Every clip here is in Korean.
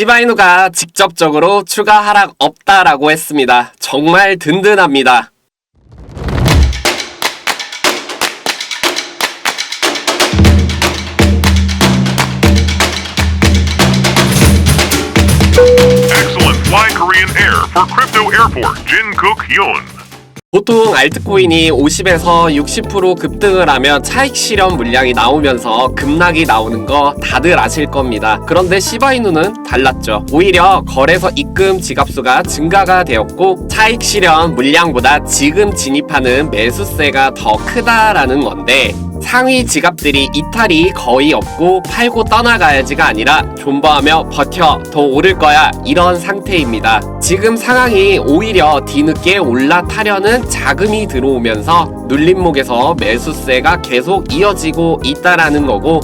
시바이누가 직접적으로 추가 하락 없다라고 했습니다. 정말 든든합니다. 보통 알트코인이 50에서 60% 급등을 하면 차익 실현 물량이 나오면서 급락이 나오는 거 다들 아실 겁니다. 그런데 시바이누는 달랐죠. 오히려 거래소 입금 지갑수가 증가가 되었고 차익 실현 물량보다 지금 진입하는 매수세가 더 크다라는 건데 상위 지갑들이 이탈이 거의 없고 팔고 떠나가야지가 아니라 존버하며 버텨 더 오를 거야 이런 상태입니다. 지금 상황이 오히려 뒤늦게 올라타려는 자금이 들어오면서 눌림목에서 매수세가 계속 이어지고 있다라는 거고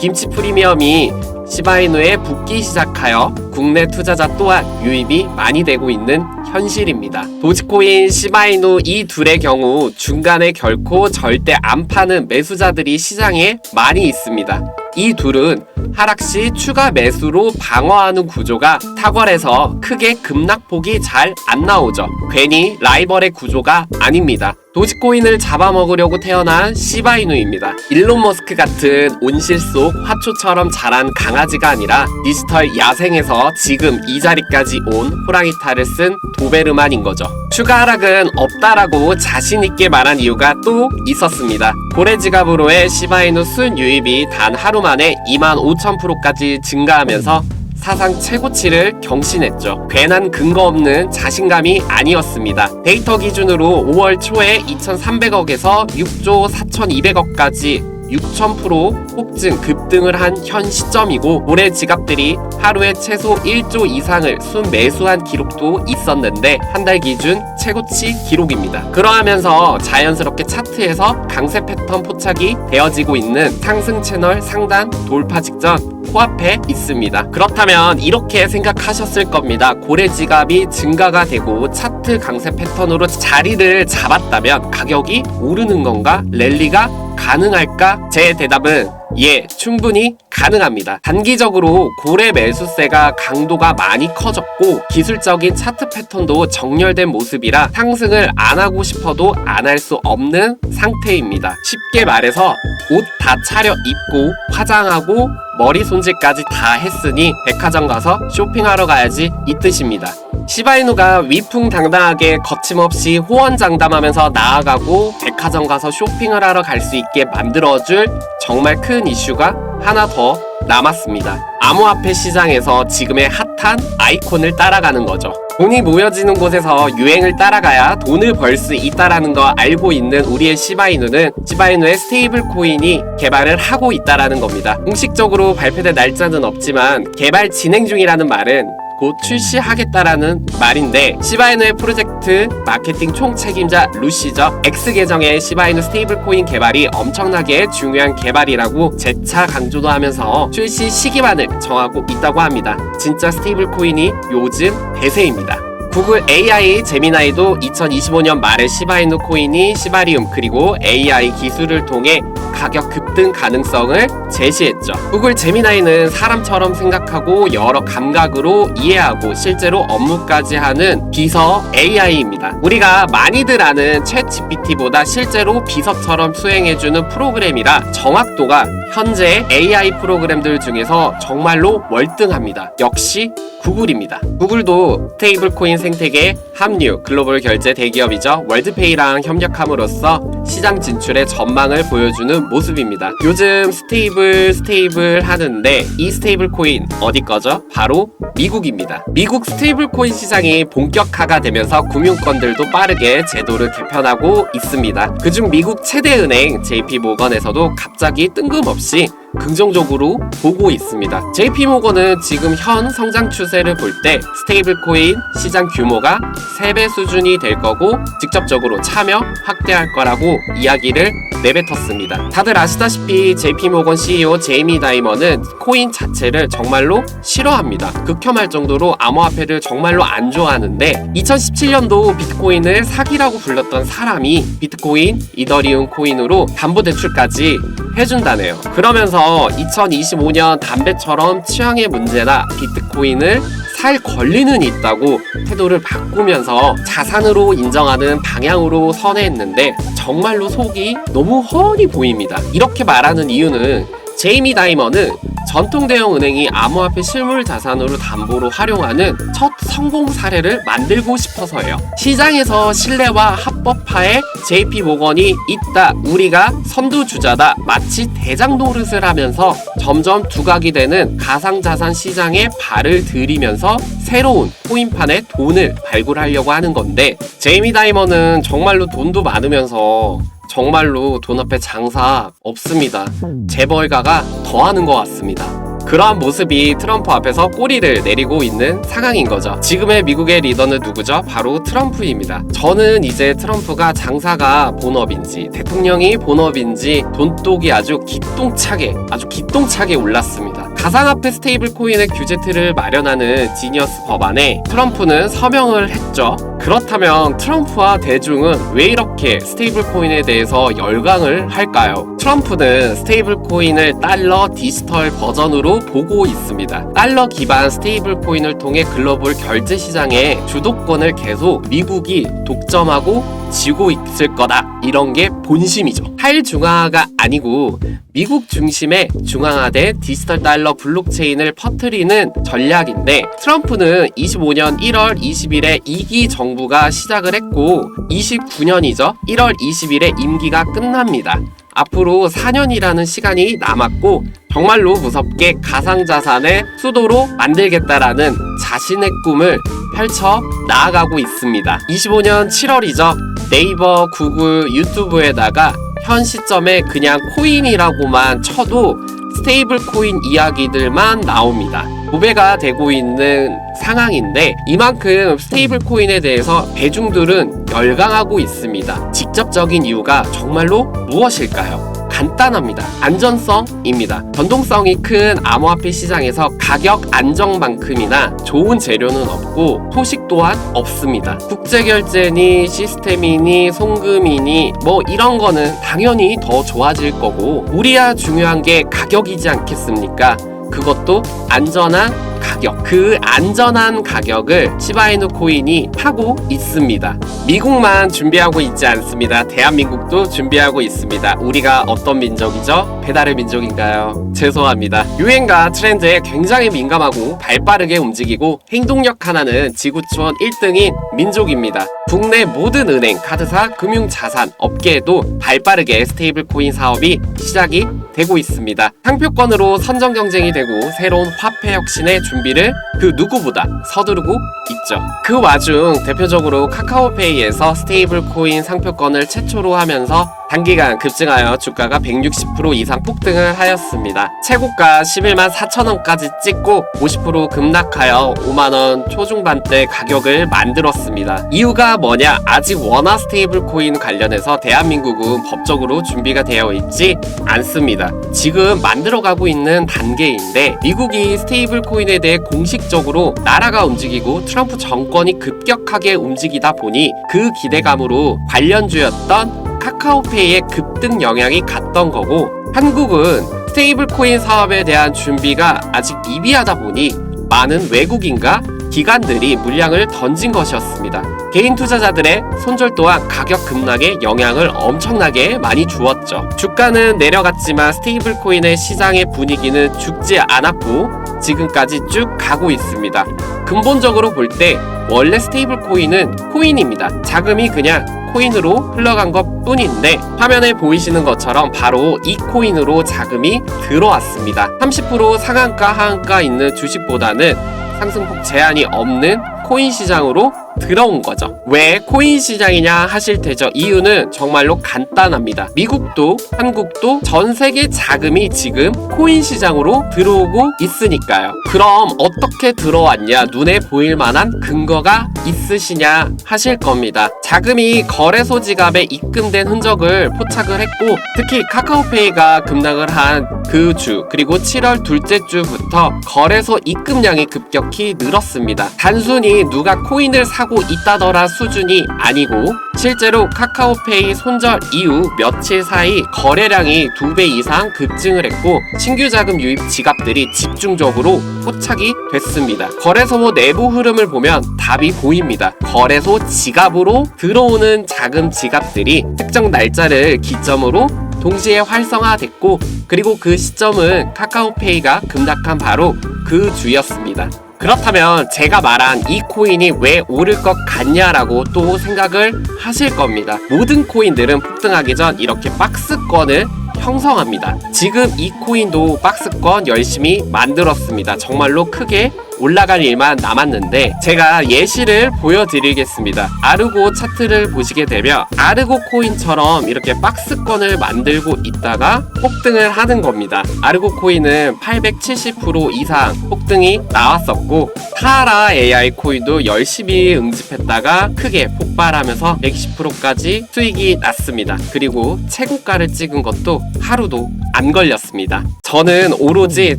김치 프리미엄이 시바이누에 붙기 시작하여 국내 투자자 또한 유입이 많이 되고 있는 현실입니다. 도지코인, 시바이누 이 둘의 경우 중간에 결코 절대 안 파는 매수자들이 시장에 많이 있습니다. 이 둘은 하락 시 추가 매수로 방어하는 구조가 탁월해서 크게 급락폭이 잘 안 나오죠. 괜히 라이벌의 구조가 아닙니다. 도지코인을 잡아먹으려고 태어난 시바이누입니다. 일론 머스크 같은 온실 속 화초처럼 자란 강아지가 아니라 디지털 야생에서 지금 이 자리까지 온 호랑이 탈을 쓴 도베르만인 거죠. 추가 하락은 없다라고 자신있게 말한 이유가 또 있었습니다. 고래 지갑으로의 시바이누 순 유입이 단 하루 만에 2만 5천 프로까지 증가하면서 사상 최고치를 경신했죠. 괜한 근거 없는 자신감이 아니었습니다. 데이터 기준으로 5월 초에 2,300억에서 6조 4,200억까지 6,000% 폭증 급등을 한 현 시점이고 올해 지갑들이 하루에 최소 1조 이상을 순매수한 기록도 있었는데 한 달 기준 최고치 기록입니다. 그러하면서 자연스럽게 차트에서 강세 패턴 포착이 되어지고 있는 상승 채널 상단 돌파 직전 코앞에 있습니다. 그렇다면 이렇게 생각하셨을 겁니다. 고래 지갑이 증가가 되고 차트 강세 패턴으로 자리를 잡았다면 가격이 오르는 건가? 랠리가 가능할까? 제 대답은 예, 충분히 가능합니다. 단기적으로 고래 매수세가 강도가 많이 커졌고 기술적인 차트 패턴도 정렬된 모습이라 상승을 안 하고 싶어도 안 할 수 없는 상태입니다. 쉽게 말해서 옷 다 차려 입고 화장하고 머리 손질까지 다 했으니 백화점 가서 쇼핑하러 가야지 이 뜻입니다. 시바이누가 위풍당당하게 거침없이 호언장담하면서 나아가고 백화점 가서 쇼핑을 하러 갈 수 있게 만들어줄 정말 큰 이슈가 하나 더 남았습니다. 암호화폐 시장에서 지금의 핫한 아이콘을 따라가는 거죠. 돈이 모여지는 곳에서 유행을 따라가야 돈을 벌 수 있다라는 거 알고 있는 우리의 시바이누는 시바이누의 스테이블 코인이 개발을 하고 있다라는 겁니다. 공식적으로 발표된 날짜는 없지만 개발 진행 중이라는 말은 곧 출시하겠다라는 말인데 시바이누의 프로젝트 마케팅 총 책임자 루시죠. X 계정의 시바이누 스테이블 코인 개발이 엄청나게 중요한 개발이라고 재차 강조도 하면서 출시 시기만을 정하고 있다고 합니다. 진짜 스테이블 코인이 요즘 대세입니다. 구글 AI 제미나이도 2025년 말에 시바이누 코인이 시바리움 그리고 AI 기술을 통해 가격 급등 가능성을 제시했죠. 구글 제미나이는 사람처럼 생각하고 여러 감각으로 이해하고 실제로 업무까지 하는 비서 AI입니다. 우리가 많이들 아는 챗 GPT보다 실제로 비서처럼 수행해주는 프로그램이라 정확도가 현재 AI 프로그램들 중에서 정말로 월등합니다. 역시 구글입니다. 구글도 스테이블 코인 생태계 합류 글로벌 결제 대기업이죠. 월드페이랑 협력함으로써 시장 진출의 전망을 보여주는 모습입니다. 요즘 스테이블 스테이블 하는데 이 스테이블 코인 어디 거죠? 바로 미국입니다. 미국 스테이블 코인 시장이 본격화가 되면서 금융권들도 빠르게 제도를 개편하고 있습니다. 그중 미국 최대 은행 JP 모건에서도 갑자기 뜬금없이 긍정적으로 보고 있습니다. JP 모건은 지금 현 성장 추세를 볼 때 스테이블 코인 시장 규모가 3배 수준이 될 거고 직접적으로 참여 확대할 거라고 이야기를 내뱉었습니다. 다들 아시다시피 JP 모건 CEO 제이미 다이머는 코인 자체를 정말로 싫어합니다. 의심할 정도로 암호화폐를 정말로 안 좋아하는데 2017년도 비트코인을 사기라고 불렀던 사람이 비트코인, 이더리움 코인으로 담보대출까지 해준다네요. 그러면서 2025년 담배처럼 취향의 문제나 비트코인을 살 권리는 있다고 태도를 바꾸면서 자산으로 인정하는 방향으로 선회했는데 정말로 속이 너무 훤히 보입니다. 이렇게 말하는 이유는 제이미 다이머는 전통 대형 은행이 암호화폐 실물 자산으로 담보로 활용하는 첫 성공 사례를 만들고 싶어서예요. 시장에서 신뢰와 합법화에 JP 모건이 있다. 우리가 선두주자다. 마치 대장 노릇을 하면서 점점 두각이 되는 가상 자산 시장에 발을 들이면서 새로운 코인판에 돈을 발굴하려고 하는 건데 제이미 다이머는 정말로 돈도 많으면서 정말로 돈 앞에 장사 없습니다. 재벌가가 더하는 것 같습니다. 그러한 모습이 트럼프 앞에서 꼬리를 내리고 있는 상황인 거죠. 지금의 미국의 리더는 누구죠? 바로 트럼프입니다. 저는 이제 트럼프가 장사가 본업인지 대통령이 본업인지 돈독이 아주 기똥차게 아주 기똥차게 올랐습니다. 가상화폐 스테이블 코인의 규제 틀을 마련하는 지니어스 법안에 트럼프는 서명을 했죠. 그렇다면 트럼프와 대중은 왜 이렇게 스테이블 코인에 대해서 열광을 할까요? 트럼프는 스테이블 코인을 달러 디지털 버전으로 보고 있습니다. 달러 기반 스테이블 코인을 통해 글로벌 결제 시장의 주도권을 계속 미국이 독점하고 지고 있을 거다. 이런 게 본심이죠. 탈중앙화가 아니고 미국 중심의 중앙화된 디지털 달러 블록체인을 퍼뜨리는 전략인데 트럼프는 25년 1월 20일에 2기 정부가 시작을 했고 29년이죠. 1월 20일에 임기가 끝납니다. 앞으로 4년이라는 시간이 남았고 정말로 무섭게 가상자산의 수도로 만들겠다라는 자신의 꿈을 펼쳐 나아가고 있습니다. 25년 7월이죠. 네이버, 구글, 유튜브에다가 현 시점에 그냥 코인이라고만 쳐도 스테이블 코인 이야기들만 나옵니다. 도배가 되고 있는 상황인데 이만큼 스테이블 코인에 대해서 대중들은 열광하고 있습니다. 직접적인 이유가 정말로 무엇일까요? 간단합니다. 안전성입니다. 변동성이 큰 암호화폐 시장에서 가격 안정만큼이나 좋은 재료는 없고 소식 또한 없습니다. 국제결제니 시스템이니 송금이니 뭐 이런 거는 당연히 더 좋아질 거고 우리야 중요한 게 가격이지 않겠습니까? 그것도 안전한 가격. 그 안전한 가격을 시바이누 코인이 하고 있습니다. 미국만 준비하고 있지 않습니다. 대한민국도 준비하고 있습니다. 우리가 어떤 민족이죠? 배달의 민족인가요? 죄송합니다. 유행과 트렌드에 굉장히 민감하고 발빠르게 움직이고 행동력 하나는 지구촌 1등인 민족입니다. 국내 모든 은행, 카드사, 금융자산 업계에도 발빠르게 스테이블 코인 사업이 시작이 되고 있습니다. 상표권으로 선정 경쟁이 되고 새로운 화폐 혁신의 준비를 그 누구보다 서두르고 있죠. 그 와중 대표적으로 카카오페이에서 스테이블 코인 상표권을 최초로 하면서 단기간 급증하여 주가가 160% 이상 폭등을 하였습니다. 최고가 11만 4천 원까지 찍고 50% 급락하여 5만 원 초중반대 가격을 만들었습니다. 이유가 뭐냐? 아직 원화 스테이블 코인 관련해서 대한민국은 법적으로 준비가 되어 있지 않습니다. 지금 만들어가고 있는 단계인데 미국이 스테이블 코인에 대해 공식적으로 나라가 움직이고 트럼프 정권이 급격하게 움직이다 보니 그 기대감으로 관련주였던 카카오페이의 급등 영향이 갔던 거고 한국은 스테이블 코인 사업에 대한 준비가 아직 미비하다 보니 많은 외국인과 기관들이 물량을 던진 것이었습니다. 개인 투자자들의 손절 또한 가격 급락에 영향을 엄청나게 많이 주었죠. 주가는 내려갔지만 스테이블 코인의 시장의 분위기는 죽지 않았고 지금까지 쭉 가고 있습니다. 근본적으로 볼 때 원래 스테이블 코인은 코인입니다. 자금이 그냥 코인으로 흘러간 것 뿐인데 화면에 보이시는 것처럼 바로 이 코인으로 자금이 들어왔습니다. 30% 상한가 하한가 있는 주식보다는 상승폭 제한이 없는 코인 시장으로 들어온 거죠. 왜 코인 시장이냐 하실 테죠. 이유는 정말로 간단합니다. 미국도 한국도 전 세계 자금이 지금 코인 시장으로 들어오고 있으니까요. 그럼 어떻게 들어왔냐? 눈에 보일 만한 근거가 있으시냐 하실 겁니다. 자금이 거래소 지갑에 입금된 흔적을 포착을 했고 특히 카카오페이가 급락을 한 그 주 그리고 7월 둘째 주부터 거래소 입금량이 급격히 늘었습니다. 단순히 누가 코인을 사고 있다더라 수준이 아니고 실제로 카카오페이 손절 이후 며칠 사이 거래량이 두 배 이상 급증을 했고 신규 자금 유입 지갑들이 집중적으로 포착이 됐습니다. 거래소 내부 흐름을 보면 답이 보입니다. 거래소 지갑으로 들어오는 자금 지갑들이 특정 날짜를 기점으로 동시에 활성화됐고 그리고 그 시점은 카카오페이가 급락한 바로 그 주였습니다. 그렇다면 제가 말한 이 코인이 왜 오를 것 같냐라고 또 생각을 하실 겁니다. 모든 코인들은 폭등하기 전 이렇게 박스권을 형성합니다. 지금 이 코인도 박스권 열심히 만들었습니다. 정말로 크게 올라갈 일만 남았는데 제가 예시를 보여드리겠습니다. 아르고 차트를 보시게 되면 아르고 코인처럼 이렇게 박스권을 만들고 있다가 폭등을 하는 겁니다. 아르고 코인은 870% 이상 폭등이 나왔었고 타라 AI 코인도 열심히 응집했다가 크게 폭발하면서 110%까지 수익이 났습니다. 그리고 최고가를 찍은 것도 하루도 안 걸렸습니다. 저는 오로지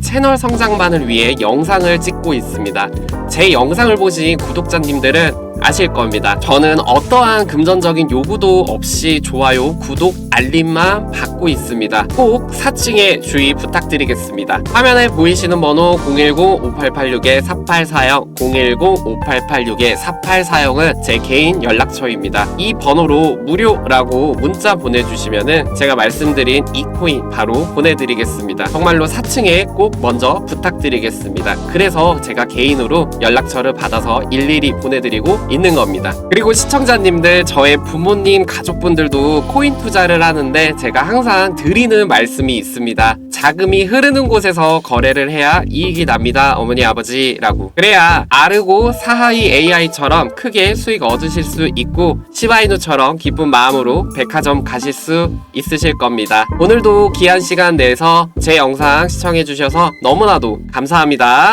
채널 성장만을 위해 영상을 찍고 있습니다. 제 영상을 보신 구독자님들은 아실 겁니다. 저는 어떠한 금전적인 요구도 없이 좋아요, 구독, 알림만 받고 있습니다. 꼭 사칭에 주의 부탁드리겠습니다. 화면에 보이시는 번호 010-5886-4840, 010-5886-4840은 제 개인 연락처입니다. 이 번호로 무료라고 문자 보내주시면은 제가 말씀드린 이 코인 바로 보내드리겠습니다. 정말로 사칭에 꼭 먼저 부탁드리겠습니다. 그래서 제가 개인으로 연락처를 받아서 일일이 보내드리고 있는 겁니다. 그리고 시청자님들, 저의 부모님, 가족분들도 코인 투자 를 하는데 제가 항상 드리는 말씀이 있습니다. 자금이 흐르는 곳에서 거래를 해야 이익이 납니다. 어머니, 아버지라고. 그래야 아르고 사하이 AI처럼 크게 수익 얻으실 수 있고 시바이누처럼 기쁜 마음으로 백화점 가실 수 있으실 겁니다. 오늘도 귀한 시간 내서 제 영상 시청해 주셔서 너무나도 감사합니다.